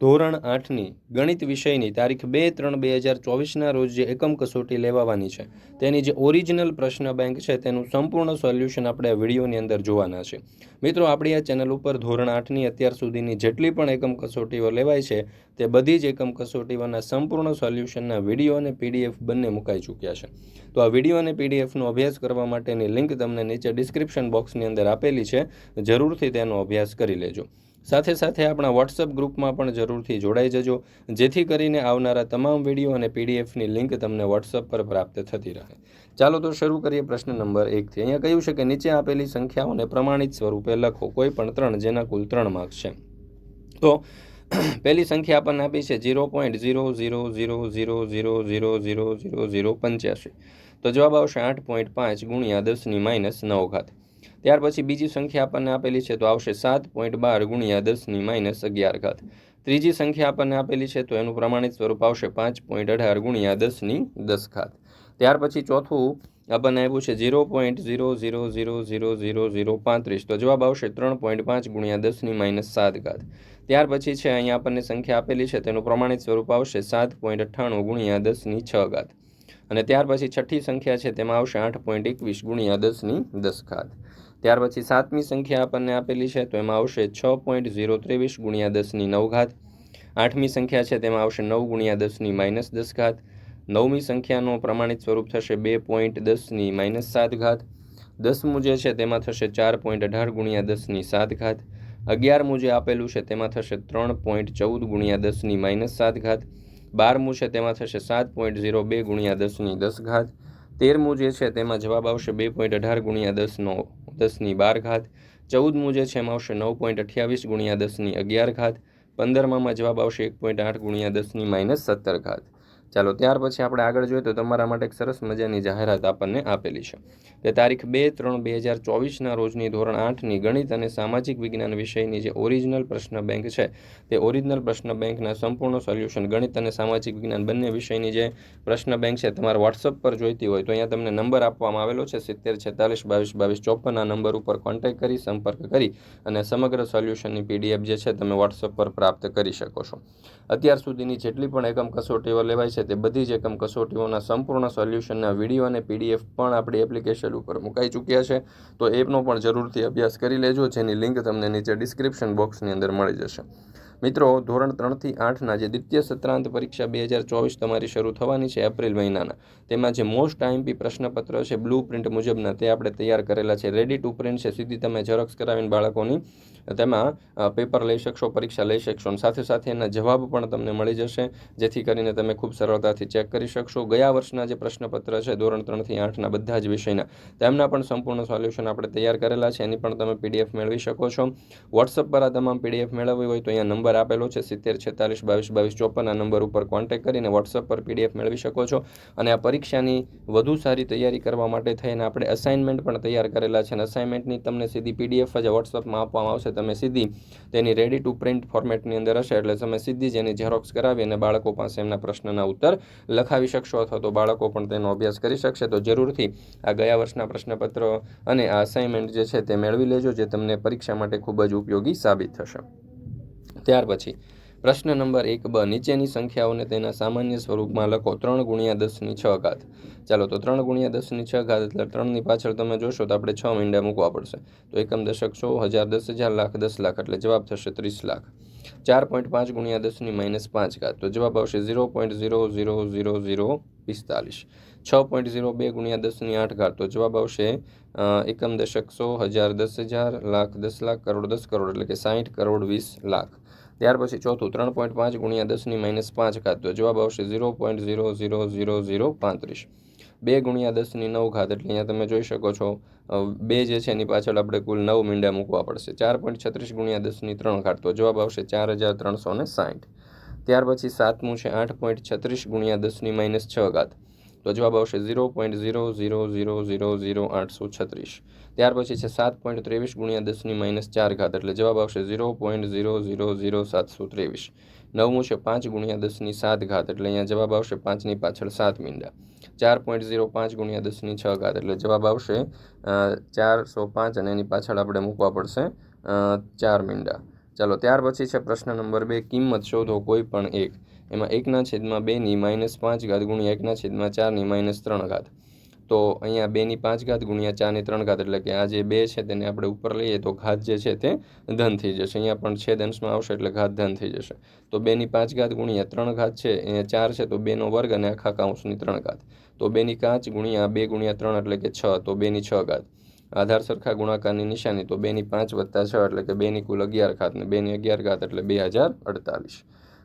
ધોરણ આઠની ગણિત વિષયની તારીખ બે ત્રણ બે હજાર ચોવીસના રોજ જે એકમ કસોટી લેવાવાની છે, તેની જે ઓરિજિનલ પ્રશ્ન બેંક છે, તેનું સંપૂર્ણ સોલ્યુશન આપણે આ વિડીયોની અંદર જોવાના છે. મિત્રો, આપણી આ ચેનલ ઉપર ધોરણ આઠની અત્યાર સુધીની જેટલી પણ એકમ કસોટીઓ લેવાય છે, તે બધી જ એકમ કસોટીઓના સંપૂર્ણ સોલ્યુશનના વીડિયો અને પીડીએફ બંને મુકાઈ ચૂક્યા છે. તો આ વીડિયો અને પીડીએફનો અભ્યાસ કરવા માટેની લિંક તમને નીચે ડિસ્ક્રિપ્શન બોક્સની અંદર આપેલી છે, જરૂરથી તેનો અભ્યાસ કરી લેજો. સાથે સાથે આપણા વોટ્સઅપ ગ્રુપમાં પણ જરૂરથી જોડાઈ જજો, જેથી કરીને આવનારા તમામ વીડિયો અને પીડીએફની લિંક તમને વોટ્સઅપ પર પ્રાપ્ત થતી રહે. ચાલો તો શરૂ કરીએ પ્રશ્ન નંબર એકથી. અહીંયા કહ્યું છે કે નીચે આપેલી સંખ્યાઓને પ્રમાણિત સ્વરૂપે લખો. કોઈ પણ ત્રણ, જેના કુલ ત્રણ માર્ક્સ છે. તો, પહેલી સંખ્યા આપણને આપી છે zero point zero zero zero zero zero zero zero zero zero પંચ્યાસી. તો જવાબ આવશે આઠ પોઈન્ટ પાંચ ગુણ્યા દસની માઇનસ નવ ઘાત. ત્યાર પછી બીજી સંખ્યા આપણને આપેલી છે તો આવશે સાત પોઈન્ટ બાર ગુણ્યા દસની માઇનસ અગિયાર ઘાત. ત્રીજી સંખ્યા આપણને આપેલી છે તો એનું પ્રમાણિત સ્વરૂપ આવશે પાંચ પોઈન્ટ અઢાર ગુણ્યા દસની દસ ઘાત. ત્યાર પછી ચોથું આપણને આવ્યું છે zero point zero zero zero zero zero zero પાંત્રીસ. તો જવાબ આવશે ત્રણ પોઈન્ટ પાંચ ગુણ્યા દસની માઇનસ સાત ઘાત. ત્યાર પછી છે અહીંયા આપણને સંખ્યા આપેલી છે તેનું પ્રમાણિત સ્વરૂપ આવશે સાત પોઈન્ટ અઠ્ઠાણું ગુણ્યા દસની છ ઘાત. અને ત્યાર પછી છઠ્ઠી સંખ્યા છે તેમાં આવશે આઠ પોઈન્ટ એકવીસ ગુણ્યા દસની દસ ઘાત. ત્યાર પછી સાતમી સંખ્યા આપણને આપેલી છે, તો એમાં આવશે છ પોઈન્ટ ઝીરો ત્રેવીસ ગુણ્યા દસની નવ ઘાત. આઠમી સંખ્યા છે, તેમાં આવશે નવ ગુણ્યા દસની માઇનસ દસ ઘાત. નવમી સંખ્યાનું પ્રમાણિત સ્વરૂપ થશે બે પોઈન્ટ દસની માઇનસ સાત ઘાત. દસમું જે છે, તેમાં થશે ચાર પોઈન્ટ અઢાર ગુણ્યા દસની સાત ઘાત. અગિયારમું જે આપેલું છે, તેમાં થશે ત્રણ પોઈન્ટ ચૌદ ગુણ્યા દસની માઇનસ સાત ઘાત. બારમું છે, તેમાં થશે સાત પોઈન્ટ ઝીરો બે ગુણ્યા દસની દસ ઘાત. તેરમું જે છે, તેમાં જવાબ આવશે બે પોઈન્ટ અઢાર ગુણ્યા દસનો દસની બાર ઘાત ચૌદમું જે છે એમાં આવશે નવ પોઈન્ટ અઠ્યાવીસ ગુણ્યા દસની અગિયાર ઘાત પંદરમામાં જવાબ આવશે એક પોઈન્ટ આઠ ગુણ્યા દસની માઇનસ સત્તર ઘાત. ચાલો, ત્યાર પછી આપણે આગળ જોઈએ તો તમારા માટે એક સરસ મજાની જાહેરાત આપણને આપેલી છે. કે તારીખ બે ત્રણ બે હજાર ચોવીસના રોજની ધોરણ આઠની ગણિત અને સામાજિક વિજ્ઞાન વિષયની જે ઓરિજિનલ પ્રશ્ન બેંક છે, તે ઓરિજિનલ પ્રશ્ન બેંકના સંપૂર્ણ સોલ્યુશન ગણિત અને સામાજિક વિજ્ઞાન બંને વિષયની જે પ્રશ્ન બેંક છે, તમારે વોટ્સઅપ પર જોઈતી હોય તો અહીંયા તમને નંબર આપવામાં આવેલો છે, સિત્તેર, છેતાલીસ, બાવીસ બાવીસ, ચોપન, આ નંબર ઉપર કોન્ટેક કરી, સંપર્ક કરી અને સમગ્ર સોલ્યુશનની પીડીએફ જે છે, તમે વોટ્સઅપ પર પ્રાપ્ત કરી શકો છો. અત્યાર સુધીની જેટલી પણ એકમ કસોટીઓ લેવાય છે તે બધી જ એકમ કસોટીઓના સંપૂર્ણ સોલ્યુશનના વીડિયો અને પીડીએફ પણ આપણી એપ્લિકેશન ઉપર મુકાઈ ચૂક્યા છે. તો એપનો પણ જરૂરથી અભ્યાસ કરી લેજો, જેની લિંક તમને નીચે ડિસ્ક્રિપ્શન બોક્સની અંદર મળી જશે. મિત્રો, ધોરણ ત્રણથી આઠના જે દ્વિતીય સત્રાંત પરીક્ષા બે હજાર ચોવીસ તમારી શરૂ થવાની છે એપ્રિલ મહિનાના. તેમાં જે મોસ્ટ આઈએમપી પ્રશ્નપત્ર છે, બ્લુ પ્રિન્ટ મુજબના, તે આપણે તૈયાર કરેલા છે. રેડી ટુ પ્રિન્ટ છે, સીધી તમે ઝેરોક્સ કરાવીને બાળકોની તેમાં પેપર લઈ શકશો, પરીક્ષા લઈ શકશો અને સાથે સાથે એના જવાબ પણ તમને મળી જશે. જેથી કરીને તમે ખૂબ સરળતાથી ચેક કરી શકશો. ગયા વર્ષના જે પ્રશ્નપત્ર છે, ધોરણ ત્રણથી આઠના બધા જ વિષયના, તેમના પણ સંપૂર્ણ સોલ્યુશન આપણે તૈયાર કરેલા છે. એની પણ તમે પીડીએફ મેળવી શકો છો. વોટ્સઅપ પર આ તમામ પીડીએફ મેળવવી હોય તો અહીંયા નંબર આપેલો છે, સિત્તેર, છેતાલીસ, બાવીસ બાવીસ, ચોપન. આ નંબર ઉપર કોન્ટેક્ટ કરીને વોટ્સઅપ પર પીડીએફ મેળવી શકો છો. અને આ પરીક્ષાની વધુ સારી તૈયારી કરવા માટે થઈને આપણે અસાઇનમેન્ટ પણ તૈયાર કરેલા છે. અને અસાઇનમેન્ટની તમને સીધી પીડીએફ જ વોટ્સઅપમાં આપવામાં આવશે. તમે સીધી તેની રેડી ટુ પ્રિન્ટ ફોર્મેટની અંદર હશે, એટલે તમે સીધી જ એની ઝેરોક્સ કરાવી અને બાળકો પાસે એમના પ્રશ્નના ઉત્તર લખાવી શકશો અથવા તો બાળકો પણ તેનો અભ્યાસ કરી શકશે. તો જરૂરથી આ ગયા વર્ષના પ્રશ્નપત્રો અને આ અસાઇનમેન્ટ જે છે તે મેળવી લેજો, જે તમને પરીક્ષા માટે ખૂબ જ ઉપયોગી સાબિત થશે. ત્યાર પછી પ્રશ્ન નંબર એક બ, નીચેની સંખ્યાઓને તેના સામાન્ય સ્વરૂપમાં લખો ત્રણ ગુણ્યા દસની છ ઘાત. ચાલો તો ત્રણ ગુણ્યા દસની છ ઘાત એટલે ત્રણની પાછળ તમે જોશો તો આપણે છ મીંડા મૂકવા પડશે. તો એકમ દશક સો, હજાર દસ હજાર લાખ દસ લાખ એટલે જવાબ થશે ત્રીસ લાખ. ચાર પોઈન્ટ પાંચ ગુણ્યા દસની માઇનસ પાંચ ઘાત. તો જવાબ આવશે zero point zero zero zero zero પિસ્તાલીસ. છ પોઈન્ટ ઝીરો બે ગુણ્યા દસની આઠ ઘાત. તો જવાબ આવશે એકમ દશક સો, હજાર દસ હજાર લાખ દસ લાખ કરોડ દસ કરોડ એટલે કે સાહીઠ કરોડ વીસ લાખ. ત્યાર પછી ચોથું ત્રણ પોઈન્ટ પાંચ ગુણ્યા દસની માઇનસ પાંચ ઘાત તો જવાબ આવશે zero point zero zero zero zero પાંત્રીસ. બે ગુણ્યા દસની નવ ઘાત, એટલે અહીંયા તમે જોઈ શકો છો બે જે છે એની પાછળ આપણે કુલ નવ મીંડા મૂકવા પડશે. ચાર પોઈન્ટ છત્રીસ ગુણ્યા દસની ત્રણ ઘાત તો જવાબ આવશે ચાર હજાર ત્રણસો ને સાઠ. ત્યાર પછી સાતમું છે આઠ પોઈન્ટ છત્રીસ ગુણ્યા દસની માઇનસ છ ઘાત. તો જવાબ આવશે zero point zero zero zero zero zero આઠસો છત્રીસ. ત્યાર પછી છે સાત પોઈન્ટ ત્રેવીસ ગુણ્યા દસની માઇનસ ચાર ઘાત, એટલે જવાબ આવશે zero point zero zero zero સાતસો ત્રેવીસ. નવમું છે પાંચ ગુણ્યા દસની સાત ઘાત, એટલે અહીંયા જવાબ આવશે પાંચની પાછળ સાત મીંડા. ચાર પોઈન્ટ ઝીરો પાંચ ગુણ્યા દસની છ ઘાત, એટલે જવાબ આવશે ચારસો પાંચ અને એની પાછળ આપણે મૂકવા પડશે ચાર મીંડા. ચાલો, ત્યાર પછી છે પ્રશ્ન નંબર બે, કિંમત શોધો કોઈ પણ એક. એમાં એકના છેદમાં બેની માઇનસ પાંચ ઘાત ગુણ્યા એકના છેદમાં ચારની માઇનસ ત્રણ ઘાત. તો અહીંયા બેની પાંચ ઘાત ગુણ્યા ચારની ત્રણ ઘાત એટલે કે આ જે બે છે તેને આપણે ઉપર લઈએ તો ઘાત જે છે તે ધન થઈ જશે. અહીંયા પણ છેદ અંશમાં આવશે એટલે ઘાત ધન થઈ જશે. તો બેની પાંચ ઘાત ગુણ્યા ત્રણ ઘાત છે, અહીંયા ચાર છે તો બેનો વર્ગ અને આખા કાઉન્સની ત્રણ ઘાત. તો બેની કાચ ગુણ્યા બે ગુણ્યા ત્રણ એટલે કે છ, તો બેની છ ઘાત. આધાર સરખા ગુણાકારની નિશાની, તો બેની પાંચ વત્તા છ એટલે કે બેની કુલ અગિયાર ઘાત ને બેની અગિયાર ઘાત એટલે બે હજાર અડતાલીસ.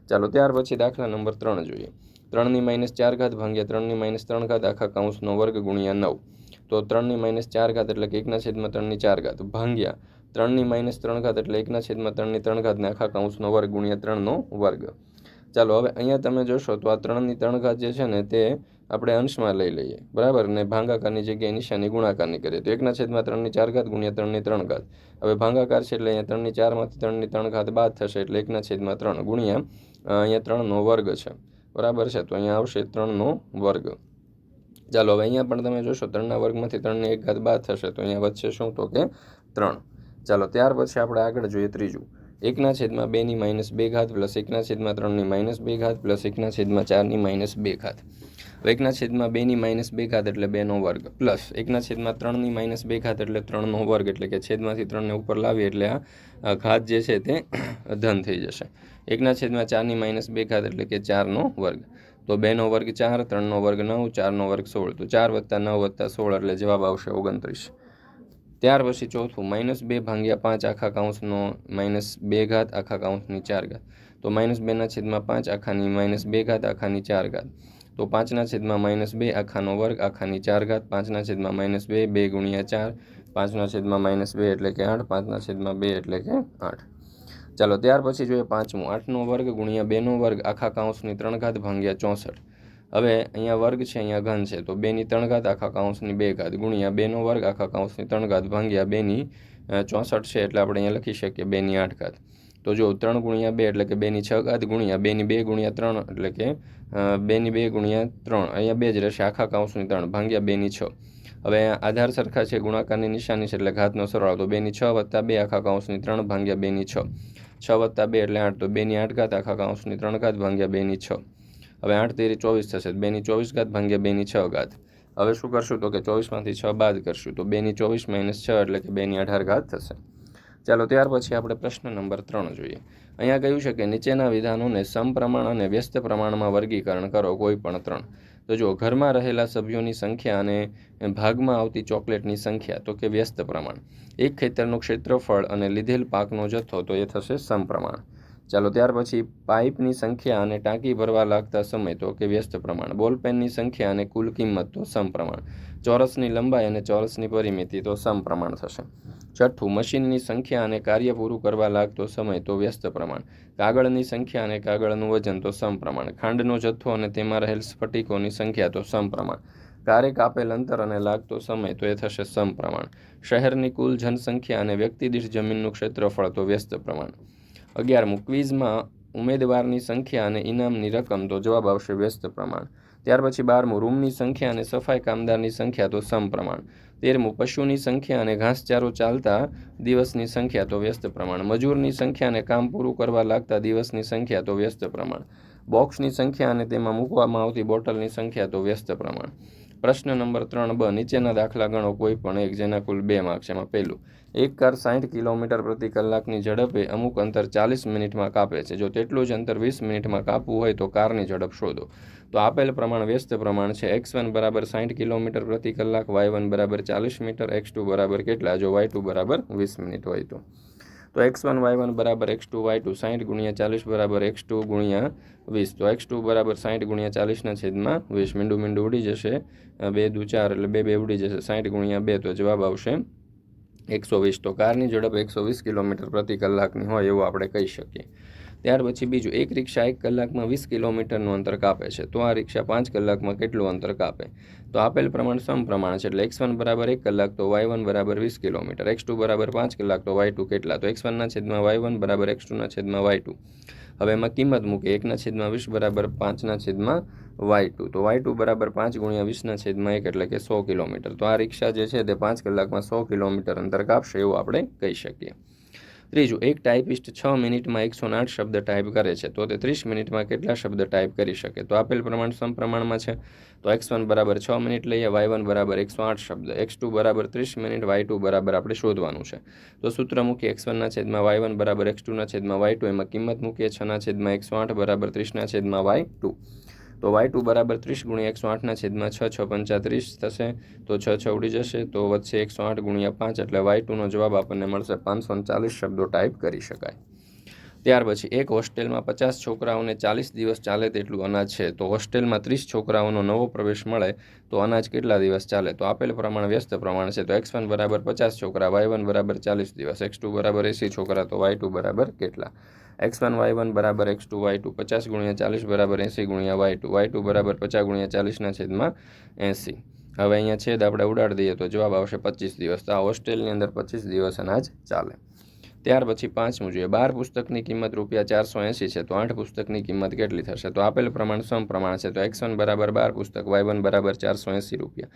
ચાલો, ત્યાર પછી દાખલા નંબર ત્રણ જોઈએ. ત્રણની માઇનસ ચાર ઘાત ભાંગ્યા ત્રણની માઇનસ ત્રણ ઘાત, આખા કાઉન્સનો વર્ગ ગુણ્યા નવ. તો ત્રણની માઇનસ ચાર ઘાત એટલે કે એકના છેદમાં ત્રણની ચાર ઘાત. ભાંગ્યા ત્રણની માઇનસ ત્રણ ઘાત એટલે એકના છેદમાં ત્રણની ત્રણ ઘાતને આખા કાઉન્સનો વર્ગ ગુણ્યા ત્રણનો વર્ગ. ચાલો, હવે અહીંયા તમે જોશો તો આ ત્રણની ત્રણ ઘાત જે છે ને તે આપણે અંશમાં લઈ લઈએ. બરાબર? ને ભાંગાકારની જગ્યાએ નિશાની ગુણાકારની કરીએ. તો એકના છેદમાં ત્રણની ચાર ઘાત ગુણ્યા ત્રણની ત્રણ ઘાત. હવે ભાંગાકાર છે એટલે અહીંયા ત્રણની ચારમાંથી ત્રણની ત્રણ ઘાત બાદ થશે એટલે એકના છેદમાં ત્રણ ગુણ્યા અહીંયા ત્રણનો વર્ગ છે. બરાબર છે? તો અહીંયા આવશે ત્રણનો વર્ગ. ચાલો, હવે અહીંયા પણ તમે જોશો, ત્રણના વર્ગમાંથી ત્રણની એક ઘાત બાદ થશે. તો અહીંયા વચ્ચે શું? તો કે ત્રણ. ચાલો, ત્યાર પછી આપણે આગળ જોઈએ ત્રીજું. એકના છેદમાં બેની માઇનસ બે ઘાત પ્લસ એકના છેદમાં ત્રણની માઇનસ બે ઘાત પ્લસ એકના છેદમાં ચારની માઇનસ બે ઘાત. એકના છેદમાં બેની માઇનસ બે ઘાત એટલે બેનો વર્ગ. પ્લસ એકના છેદમાં ત્રણની માઇનસ બે ઘાત એટલે ત્રણનો વર્ગ. એટલે કે છેદમાંથી ત્રણને ઉપર લાવીએ એટલે આ ઘાત જે છે તે ધન થઈ જશે. એકના છેદમાં ચારની માઇનસ બે ઘાત એટલે કે ચારનો વર્ગ. તો બેનો વર્ગ ચાર, ત્રણનો વર્ગ નવ, ચારનો વર્ગ સોળ. તો ચાર વત્તા નવ વત્તા સોળ એટલે જવાબ આવશે ઓગણત્રીસ. ત્યાર પછી ચોથું, માઇનસ બે ભાંગ્યા પાંચ આખા કાઉન્સનો માઇનસ બે ઘાત, આખા કાઉન્સની ચાર ઘાત. તો માઇનસ બેના છેદમાં પાંચ, આખાની માઇનસ બે ઘાત, આખાની ચાર ઘાત. તો પાંચના છેદમાં માઇનસ બે, આખાનો વર્ગ, આખાની ચાર ઘાત. પાંચના છેદમાં માઇનસ બે બે ગુણ્યા ચાર. પાંચના છેદમાં માઇનસ બે એટલે કે આઠ. પાંચના છેદમાં બે એટલે કે આઠ. ચાલો, ત્યાર પછી જોઈએ પાંચમું. આઠનો વર્ગ ગુણ્યા બેનો વર્ગ, આખા કાઉન્સની ત્રણ ઘાત ભાંગ્યા ચોસઠ. હવે અહીંયા વર્ગ છે, અહીંયા ઘન છે, તો બેની ત્રણ ઘાત, આખા કાઉન્સની બે ઘાત. ગુણ્યા બેનો વર્ગ, આખા કાઉન્સની ત્રણ ઘાત ભાંગ્યા બેની ચોસઠ છે, એટલે આપણે અહીંયા લખી શકીએ બેની આઠ ઘાત. તો જો ત્રણ ગુણ્યા બે એટલે કે બેની છ ઘાત ગુણ્યા બેની બે ગુણ્યા ત્રણ એટલે કે બેની બે ગુણ્યા ત્રણ. અહીંયા બે જ રહેશે, આખા કાઉન્સની ત્રણ ભાંગ્યા બેની છ. હવે આધાર સરખા છે, ગુણાકારની નિશાની છે, એટલે ઘાતનો સરવાળો, તો બેની છ વત્તા બે, આખા કાઉન્સની ત્રણ ભાંગ્યા બેની છ. છ વત્તા બે એટલે આઠ, તો બેની આઠ ઘાત આખા કાઉન્સની ત્રણ ઘાત ભાંગ્યા બેની છ. હવે આઠ તેરી ચોવીસ થશે બેની ચોવીસ ઘાત ભાંગ્યા બેની છ ઘાત. હવે શું કરશું તો કે ચોવીસમાંથી છ બાદ કરશું, તો બેની ચોવીસ માઇનસ છ એટલે કે બેની અઢાર ઘાત થશે. ચાલો, ત્યાર પછી આપણે પ્રશ્ન નંબર ત્રણ જોઈએ. અહીંયા કહ્યું છે કે નીચેના વિધાનોને સમપ્રમાણ અને વ્યસ્ત પ્રમાણમાં વર્ગીકરણ કરો, કોઈ પણ ત્રણ. તો જો ઘરમાં રહેલા સભ્યોની સંખ્યા અને ભાગમાં આવતી ચોકલેટની સંખ્યા, તો કે વ્યસ્ત પ્રમાણ. એક ખેતરનું ક્ષેત્રફળ અને લીધેલ પાકનો જથ્થો, તો એ થશે સમપ્રમાણ. ચાલો ત્યાર પછી પાઇપની સંખ્યા અને ટાંકી ભરવા લાગતા સમય તો કે વ્યસ્ત પ્રમાણ. બોલપેનની સંખ્યા અને કુલ કિંમત તો સમપ્રમાણ. ચોરસની લંબાઈ અને ચોરસની પરિમિતિ તો સમપ્રમાણ થશે. છઠ્ઠું, મશીનની સંખ્યા અને કાર્ય પૂરું કરવા લાગતો સમય તો વ્યસ્ત પ્રમાણ. કાગળની સંખ્યા અને કાગળનું વજન તો સમપ્રમાણ. ખાંડનો જથ્થો અને તેમાં રહેલ સ્ફટિકોની સંખ્યા તો સમપ્રમાણ. કારે કાપેલ અંતર અને લાગતો સમય તો એ થશે સમપ્રમાણ. શહેરની કુલ જનસંખ્યા અને વ્યક્તિ દીઠ જમીનનું ક્ષેત્રફળ તો વ્યસ્ત પ્રમાણ. અગિયારમું ક્વિઝમાં ઉમેદવારની સંખ્યા અને ઇનામની રકમ તો જવાબ આવશે વ્યસ્ત પ્રમાણ. ત્યાર પછી બારમું, રૂમની સંખ્યા અને સફાઈ કામદારની સંખ્યા તો સમપ્રમાણ. તેરમું, પશુની સંખ્યા અને ઘાસચારો ચાલતા દિવસની સંખ્યા તો વ્યસ્ત પ્રમાણ. મજૂરની સંખ્યા અને કામ પૂરું કરવા લાગતા દિવસની સંખ્યા તો વ્યસ્ત પ્રમાણ. બોક્સની સંખ્યા અને તેમાં મૂકવામાં આવતી બોટલની સંખ્યા તો વ્યસ્ત પ્રમાણ. પ્રશ્ન નંબર ત્રણ બ, નીચેના દાખલા ગણો કોઈ પણ એક, જેના કુલ બે માર્ક્સ એમાં પહેલું એક કાર સાઠ કિલોમીટર પ્રતિ કલાકની ઝડપે અમુક અંતર ચાલીસ મિનિટમાં કાપે છે. જો તેટલું જ અંતર વીસ મિનિટમાં કાપવું હોય તો કારની ઝડપ શોધો. તો આપેલ પ્રમાણ વ્યસ્ત પ્રમાણ છે. એક્સ વન બરાબર સાઠ કિલોમીટર પ્રતિ કલાક, વાય વન બરાબર ચાલીસ મીટર, એક્સ ટુ બરાબર કેટલા? જો વાય ટુ બરાબર વીસ મિનિટ હોય તો. તો એક્સ વન, વાય વન બરાબર એક્સ ટુ, વાય ટુ સાઠ ગુણ્યા ચાલીસ બરાબર એક્સ ટુ ગુણ્યા વીસ. તો એક્સ ટુ બરાબર સાઠ ગુણ્યા ચાલીસના છેદમાં વીસ. મીંડું મીંડું ઉડી જશે. બે દુ ચાર એટલે બે બે ઉડી જશે. સાઠ ગુણ્યા બે તો જવાબ આવશે એકસો વીસ તો કારની ઝડપ એકસો વીસ કિલોમીટર પ્રતિ કલાકની હોય એવું આપણે કહી શકીએ. ત્યાર પછી બીજું, એક રિક્ષા એક કલાકમાં વીસ કિલોમીટરનું અંતર કાપે છે. તો આ રિક્ષા પાંચ કલાકમાં કેટલું અંતર કાપે? તો આપેલ પ્રમાણ સમપ્રમાણ છે. એટલે એક્સ વન બરાબર એક કલાક તો વાય વન બરાબર વીસ કિલોમીટર. એક્સ ટુ બરાબર પાંચ કલાક તો વાય ટુ કેટલા? તો એક્સ વનના છેદમાં વાય વન બરાબર એક્સ ટુના છેદમાં વાય ટુ. હવે એમાં કિંમત મૂકે એકના છેદમાં વીસ બરાબર પાંચના છેદમાં વાય ટુ. તો વાય ટુ બરાબર પાંચ ગુણ્યા વીસના છેદમાં એક એટલે કે સો કિલોમીટર. તો આ રિક્ષા જે છે તે પાંચ કલાકમાં સો કિલોમીટર અંતર કાપશે એવું આપણે કહી શકીએ. ત્રીજું, એક ટાઈપિસ્ટ છ મિનિટમાં એકસો આઠ શબ્દ ટાઈપ કરે છે. તો તે ત્રીસ મિનિટમાં કેટલા શબ્દ ટાઈપ કરી શકે? તો આપેલ પ્રમાણ સમપ્રમાણમાં છે. તો એક્સ વન બરાબર છ મિનિટ લઈએ, વાય વન બરાબર એકસો આઠ શબ્દ. એક્સ ટુ બરાબર ત્રીસ મિનિટ, વાય ટુ બરાબર આપણે શોધવાનું છે. તો સૂત્ર મૂકીએ એક્સ વનના છેદમાં વાય વન બરાબર એક્સ ટુના છેદમાં વાય ટુ. એમાં કિંમત મૂકીએ છના છેદમાં એકસો આઠ બરાબર ત્રીસના છેદમાં વાય ટુ. તો વાય ટુ બરાબર ત્રીસ ગુણ્યા એકસો આઠના છેદમાં છ છ પંચાત્રીસ થશે, તો છ છ ઉડી જશે, તો વચ્ચે એકસો આઠ ગુણ્યા પાંચ, એટલે વાય ટુનો જવાબ આપણને મળશે પાંચસો ચાલીસ શબ્દો ટાઈપ કરી શકાય. ત્યાર પછી એક હોસ્ટેલમાં પચાસ છોકરાઓને ચાલીસ દિવસ ચાલે તેટલું અનાજ છે. તો હોસ્ટેલમાં ત્રીસ છોકરાઓનો નવો પ્રવેશ મળે તો અનાજ કેટલા દિવસ ચાલે? તો આપેલ પ્રમાણ વ્યસ્ત પ્રમાણ છે. તો એક્સ વન બરાબર પચાસ છોકરા, વાય વન બરાબર ચાલીસ દિવસ. એક્સ ટુ બરાબર એંસી છોકરા, તો વાય ટુ બરાબર કેટલા? એક્સ વન, વાય વન બરાબર એક્સ ટુ, વાય ટુ પચાસ ગુણ્યા ચાલીસ બરાબર એંસી ગુણ્યા વાય ટુ. વાય ટુ બરાબર પચાસ ગુણ્યા ચાલીસના છેદમાં એંસી. હવે અહીંયા છેદ આપણે ઉડાડી દઈએ તો જવાબ આવશે પચીસ દિવસ. તો આ હોસ્ટેલની અંદર પચીસ દિવસ અનાજ ચાલે. ત્યાર પછી પાંચમું જોઈએ. બાર પુસ્તકની કિંમત રૂપિયા ચારસો એંસી છે, તો આઠ પુસ્તકની કિંમત કેટલી થશે? તો આપેલ પ્રમાણ સમપ્રમાણ છે, તો એક્સ વન બરાબર બાર પુસ્તક, વાય વન બરાબર ચારસો એંસી રૂપિયા.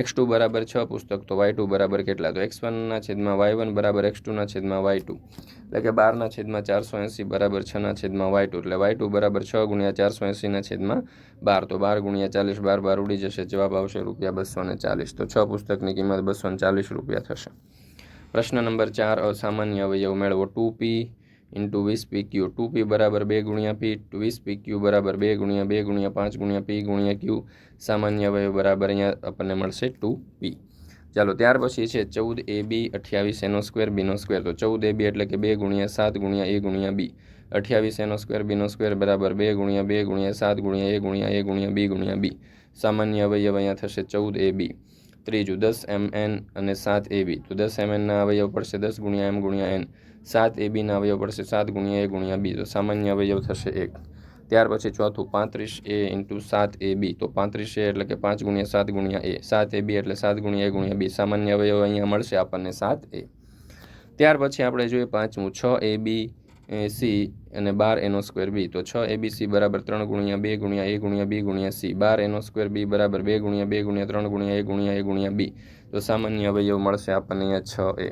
એક્સ ટુ બરાબર છ પુસ્તક, તો વાય ટુ બરાબર કેટલા? તો એક્સ વનના છેદમાં વાય વન બરાબર એક્સ ટુના છેદમાં વાય ટુ. એટલે કે બારના છેદમાં ચારસો એંસી બરાબર છના છેદમાં વાય ટુ. એટલે વાય ટુ બરાબર છ ગુણ્યા ચારસો એંસીના છેદમાં બાર. તો બાર ગુણ્યા ચાલીસ, બાર બાર ઉડી જશે. જવાબ આવશે રૂપિયા બસો ચાલીસ. તો છ પુસ્તકની કિંમત બસો ચાલીસ રૂપિયા થશે. પ્રશ્ન નંબર ચાર, અસામાન્ય અવયવ મેળવો. ટુ પી ઇન્ટુ વીસ પી ક્યુ. ટુ પી બરાબર બે ગુણ્યા પી. વીસ પી ક્યુ બરાબર બે ગુણ્યા બે ગુણ્યા પાંચ ગુણ્યા પી ગુણ્યા ક્યુ. સામાન્ય અવયવ બરાબર અહીંયા આપણને મળશે ટુ પી. ચાલો, ત્યાર પછી છે ચૌદ એ બી અઠ્યાવીસ એનો સ્ક્વેર બીનો સ્ક્વેર. તો ચૌદ એ બી એટલે કે બે ગુણ્યા સાત ગુણ્યા એ ગુણ્યા બી. અઠ્યાવીસ એનો સ્ક્વેર બીનો સ્ક્વેર બરાબર બે ગુણ્યા બે ગુણ્યા સાત ગુણ્યા એ ગુણ્યા એ ગુણ્યા બી ગુણ્યા બી. સામાન્ય અવયવ અહીંયા થશે ચૌદ એ બી. ત્રીજું દસ એમ એન અને સાત એ બી. તો દસ એમ એનના અવયવ પડશે દસ ગુણ્યા એમ ગુણ્યા એન. સાત એ બીના અવયવ પડશે, સાત ગુણ્યા એ ગુણ્યા બી. તો સામાન્ય અવયવ થશે એક. ત્યાર પછી ચોથું, પાંત્રીસ એ ઇન્ટુ સાત એ બી. તો પાંત્રીસ એ એટલે કે પાંચ ગુણ્યા સાત ગુણ્યા એ. સાત એ બી એટલે સાત ગુણ્યા એ ગુણ્યા બી. સામાન્ય અવયવ અહીંયા મળશે આપણને સાત એ. ત્યાર પછી આપણે જોઈએ પાંચમું, છ એ બી. સી અને બાર એનો સ્ક્વેર બી તો છ એ બી સી બરાબર ત્રણ ગુણ્યા બે ગુણ્યા એ ગુણ્યા બી ગુણ્યા સી બાર એનો સ્ક્વેર બી બરાબર બે ગુણ્યા બે ગુણ્યા ત્રણ ગુણ્યા એ ગુણ્યા એ ગુણ્યા બી તો સામાન્ય અવયવ મળશે આપણને અહીંયા છ એ.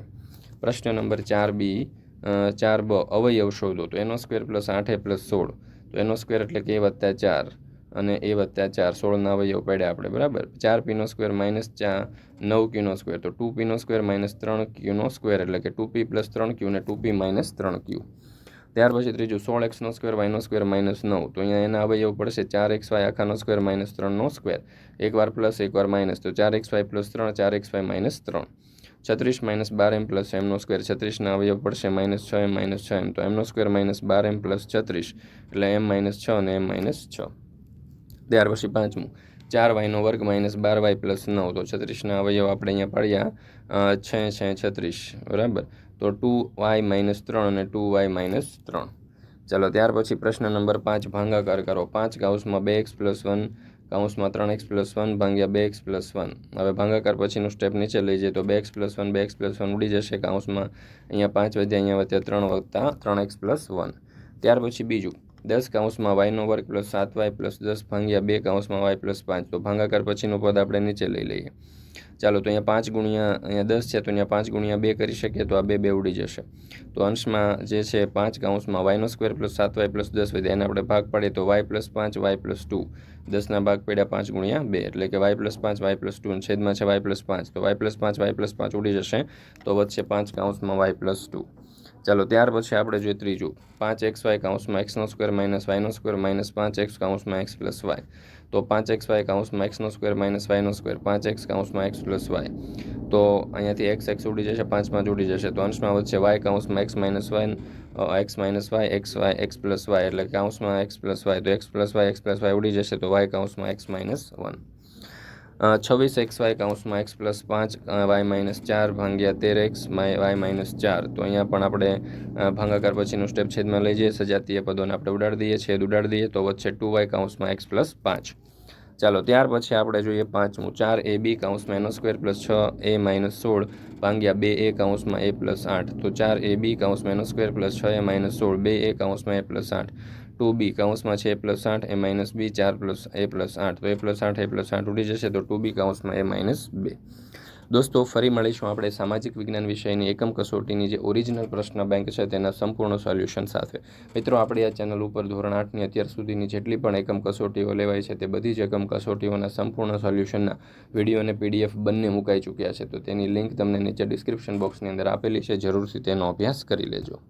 પ્રશ્ન નંબર ચાર બી ચાર બ અવયવ શોધો. તો એનો સ્ક્વેર પ્લસ આઠ એ પ્લસ સોળ. તો એનો સ્ક્વેર એટલે કે એ વત્તા ચાર અને એ વત્તા ચાર. સોળના અવયવ પડ્યા આપણે, બરાબર? ચાર પીનો સ્ક્વેર માઇનસ ચાર નવ ક્યુનો સ્ક્વેર તો ટુ પીનો સ્ક્વેર માઇનસ ત્રણ ક્યુનો સ્ક્વેર એટલે કે ટુ પી પ્લસ ત્રણ ક્યુ ને ટુ પી માઇનસ ત્રણ ક્યુ ત્યાર પછી ત્રીજું સોળ એક્સનો સ્ક્વેર, વાયનો સ્ક્વેર, માઇનસ નવ. તો અહીંયા એના અવયવ પડશે. ચાર એક્સ વાય આખાનો સ્ક્વેર, માઇનસ ત્રણનો સ્ક્વેર. એકવાર પ્લસ એકવાર માઇનસ. તો ચાર એક્સ વાય પ્લસ ત્રણ, ચાર એક્સ વાય માઇનસ ત્રણ. છત્રીસ માઇનસ બાર એમ પ્લસ એમનો સ્ક્વેર. છત્રીસના અવયવ પડશે માઇનસ છ એમ, માઇનસ છ એમ. તો એમનો સ્ક્વેર માઇનસ બાર એમ પ્લસ છત્રીસ. એટલે એમ માઇનસ છ અને એમ માઇનસ છ. ત્યાર પછી પાંચમું. ચાર વાયનો વર્ગ માઇનસ બાર વાય પ્લસ નવ. તો છત્રીસના અવયવ આપણે અહીંયા પડ્યા. છે છે, છત્રીસ. બરાબર? તો ટુ વાય માઇનસ ત્રણ અને ટુ વાય માઇનસ ત્રણ. ચાલો, ત્યાર પછી પ્રશ્ન નંબર પાંચ, ભાંગાકાર કરો. પાંચ કાઉસમાં બે એક્સ પ્લસ વન, કાઉસમાં ત્રણ એક્સ પ્લસ વન ભાંગ્યા બે એક્સ પ્લસ વન. હવે ભાંગાકાર પછીનું સ્ટેપ નીચે લઈ જઈએ તો બે એક્સ પ્લસ વન, બે એક્સ પ્લસ વન ઉડી જશે કાઉસમાં. અહીંયા પાંચ વધ્યા અહીંયા વધ્યા ત્રણ વત્તા ત્રણ એક્સ પ્લસ વન. ત્યાર પછી બીજું. દસ કાઉસમાં વાયનો વર્ગ પ્લસ સાત વાય પ્લસ દસ ભાંગ્યા બે કાઉસમાં વાય પ્લસ પાંચ. તો ભાંગાકાર પછીનું પદ આપણે નીચે લઈ લઈએ. ચાલો તો અહીંયા પાંચ ગુણ્યા અહીંયા દસ છે, તો અહીંયા પાંચ ગુણ્યા બે કરી શકીએ તો આ બે બે ઉડી જશે. તો અંશમાં જે છે પાંચ કાઉન્સમાં વાયનો સ્ક્વેર પ્લસ સાત વાય પ્લસ દસ વધે એને આપણે ભાગ પાડીએ તો વાય પ્લસ પાંચ, વાય પ્લસ ટુ. દસના ભાગ પડ્યા પાંચ ગુણ્યા બે, એટલે કે વાય પ્લસ પાંચ, વાય પ્લસ ટુ છેદમાં છે વાય પ્લસ પાંચ. તો વાય પ્લસ પાંચ, વાય પ્લસ પાંચ ઉડી જશે, તો વચ્ચે પાંચ કાઉન્સમાં વાય પ્લસ ટુ. ચાલો ત્યાર પછી આપણે જોઈએ ત્રીજું. પાંચ એક્સ વાય કાઉન્સમાં એક્સનો સ્ક્વેર માઇનસ વાયનો સ્ક્વેર માઇનસ પાંચ એક્સ કાઉન્સમાં એક્સ પ્લસ વાય. તો પાંચ એક્સ વાય કાઉન્સમાં એક્સનો સ્ક્વેર માઇનસ વાયનો સ્ક્વેર. પાંચ એક્સ કાઉન્સમાં એક્સ પ્લસ વાય. તો અહીંયાથી એક્સ એક્સ ઉડી જશે પાંચમાં જ ઉડી જશે. તો અંશમાં વધશે Y કાઉન્સમાં X minus Y X minus Y, X Y, X plus Y. એટલે કાઉન્સમાં એક્સ પ્લસ વાય, તો X plus Y, X plus Y ઉડી જશે, તો વાય કાઉન્સમાં એક્સ માઇનસ વન. છવ્વીસ એક્સ વાય કાઉન્સમાં એક્સ પ્લસ પાંચ વાય માઇનસ ચાર ભાંગ્યા તેર એક્સ વાય માઇનસ ચાર. તો અહીંયા પણ આપણે ભાંગાકાર પછીનું સ્ટેપ છેદમાં લઈ જઈએ. સજાતીય પદોને આપણે ઉડાડી દઈએ, છેદ ઉડાડી દઈએ, તો વચ્ચે ટુ વાય કાઉન્સમાં એક્સ પ્લસ પાંચ. ચાલો, ત્યાર પછી આપણે જોઈએ પાંચમું. ચાર એ બી કાઉન્સમાં એનો સ્ક્વેર પ્લસ છ, એ માઇનસ સોળ ભાંગ્યા બે એ કાઉન્સમાં એ પ્લસ આઠ. તો ચાર એ બી કાઉન્સમાં એનો સ્ક્વેર પ્લસ છ, એ માઇનસ સોળ, બે એ કાઉન્સમાં એ પ્લસ આઠ. ટુ બી કાઉન્સમાં છે એ પ્લસ આઠ, એ માઇનસ બી, ચાર પ્લસ એ પ્લસ આઠ. તો એ પ્લસ આઠ, એ પ્લસ આઠ ઉડી જશે, તો ટુ બી કાઉન્સમાં એ માઇનસ બે. દોસ્તો, ફરી મળીશું આપણે સામાજિક વિજ્ઞાન વિષયની એકમ કસોટીની જે ઓરિજિનલ પ્રશ્ન બેંક છે તેના સંપૂર્ણ સોલ્યુશન સાથે. મિત્રો, આપણી આ ચેનલ ઉપર ધોરણ આઠની અત્યાર સુધીની જેટલી પણ એકમ કસોટીઓ લેવાય છે તે બધી જ એકમ કસોટીઓના સંપૂર્ણ સોલ્યુશનના વીડિયો અને પીડીએફ બંને મુકાઈ ચૂક્યા છે. તો તેની લિંક તમને નીચે ડિસ્ક્રિપ્શન બોક્સની અંદર આપેલી છે. જરૂરથી તેનો અભ્યાસ કરી લેજો.